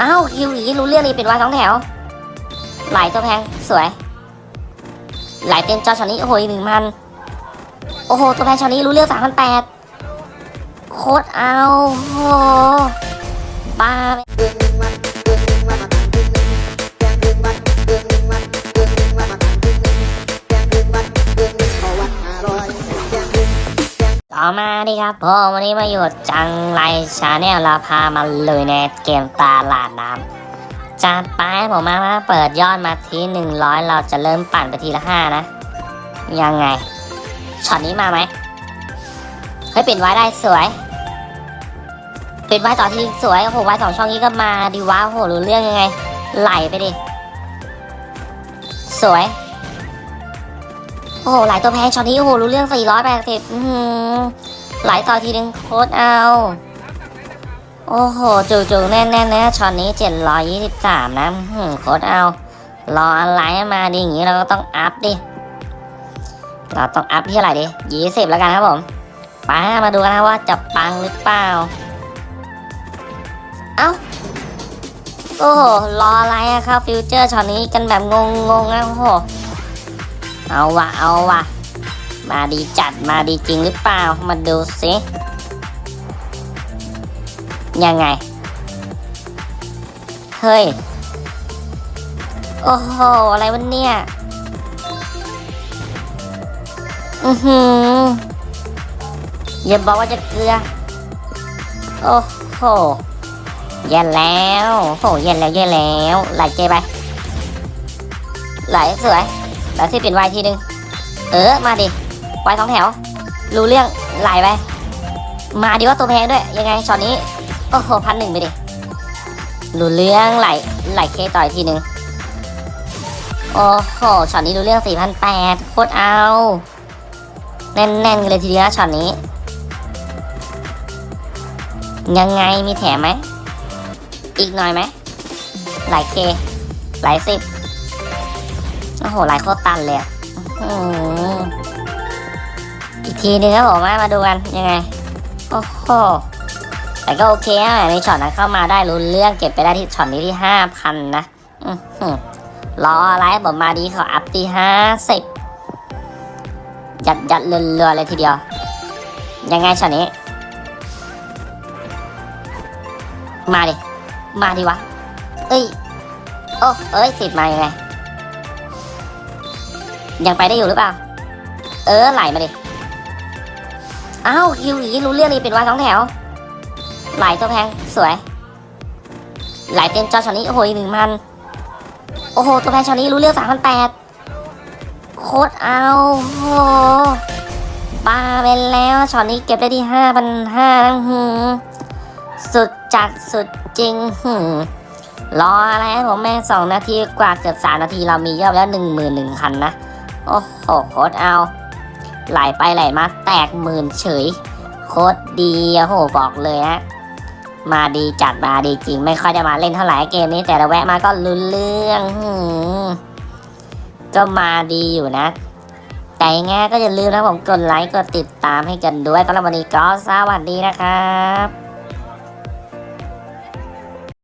อ้าวคิวอีรู้เรื่องนี้เป็นวายสองแถว ไหลตัวแพงสวย ไหลเต็มจอช็อตนี้โอ้โหหนึ่งพันโอ้โห ตัวแพงช็อตนี้รู้เรื่องสามพันแปดโคตรเอาโอ้โหบ้า ต่อมาดิครับผมวันนี้มาอยู่จังไรชาแนลเราพามาเลยในเกมตาลาดน้ำจัดไปผมมามาเปิดยอดมาที่หนึ่งร้อยเราจะเริ่มปั่นไปทีละห้านะ ยังไงช็อตนี้มาไหมเฮ้ยป็นไว้ได้สวยป็นไว้ต่อทีสวยโอ้โหไว้สองช่องนี้ก็มาดีว้าโอ้โหรู้เรื่องยังไง ไหลไปดิ สวย โอ้โหหลายตัวแพงช็อตนี้โอ้โหรู้เรื่องสี่ร้อยแปดสิบหลต่อทีนึงโคตรเอา โอ้โหจู่ๆแน่นๆนะช็อตนี้เจ็ดร้อยยี่สิบสามนะโคตรเอา รออะไรมาดีอย่างนี้เราก็ต้องอัพดิ เราต้องอัพที่เท่าไรดิยี่สิบแล้วกันครับผมไปมาดูกันนะว่าจะปังหรือเปล่า เอ้าโอ้โหรออะไรอะครับฟิวเจอร์ช็อตนี้กันแบบงงๆนะโอ้โห เอาวะเอาวะมาดีจัดมาดีจริงหรือเปล่า มาดูสิยังไง เฮ้ย โอ้โห อะไรวะเนี่ย อือหือ อย่าบอกว่าจะเกลือ โอ้โหแย่แล้วโอ้โหแย่แล้วแย่แล้ว ไหลเจไป ไหลสวย แล้วสิเปลี่ยนวายทีนึง เออ มาดิวายสองแถว รู้เรื่องไหลไป มาดิว่าตัวแพงด้วย ยังไงช็อตนี้ โอ้โหพันหนึ่งไปดิ รู้เรื่องไหลไหลเคต่อยทีนึง โอ้โห ช็อตนี้รู้เรื่องสี่พันแปดโคตรเอา แน่นๆกันเลยทีเดียวช็อตนี้ ยังไงมีแถมไหม อีกหน่อยไหม หลายเค หลายสิบ โอ้โหหลายโคตรตันเลยอีกทีนึงครับผมมามาดูกันยังไง โอ้โหแต่ก็โอเคอะในช็อตนั้นเข้ามาได้รู้เรื่องเก็บไปได้ที่ช็อตนี้ที่ห้าพันนะอื้ออรออะไรผมมาดีขออัพที่ห้าสิบยัดยัดเรือๆเลยทีเดียว ยังไงช็อตนี้ มาดิ มาดิวะ เอ้ย โอ้เอ้ยสิบมายังไง ยังไปได้อยู่หรือเปล่า เออไหลมาดิอ้าวคิวอีรู้เรื่องนี่เป็นว่าสองแถว ไหลตัวแพงสวย ไหลเต็มจอช็อตนี้โอ้โหหนึ่งพันโอ้โห ตัวแพงช็อตนี้รู้เรื่องสามพันแปดโคตรเอาโอ้โหบ้าไปแล้วช็อตนี้เก็บได้ที่ห้าพันห้าหืมสุดจัดสุดจริงหืมรออะไรผมแม่สองนาทีกว่าเกือบสามนาทีเรามียอดแล้วหนึ่งหมื่นหนึ่งพันนะ โอ้โหโคตรเอา ไหลไปไหลมาแตกหมื่นเฉย โคตรดีโอะโหบอกเลยฮะมาดีจัดมาดีจริง ไม่ค่อยจะมาเล่นเท่าไหร่เกมนี้แต่ละแวะมาก็ลุ้นเรื่องหืก็มาดีอยู่นะ แต่ยังไงก็อย่าลืมนะผมกดไลค์กดติดตามให้กันด้วยสำหรับวันนี้ก็สวัสดีนะครับ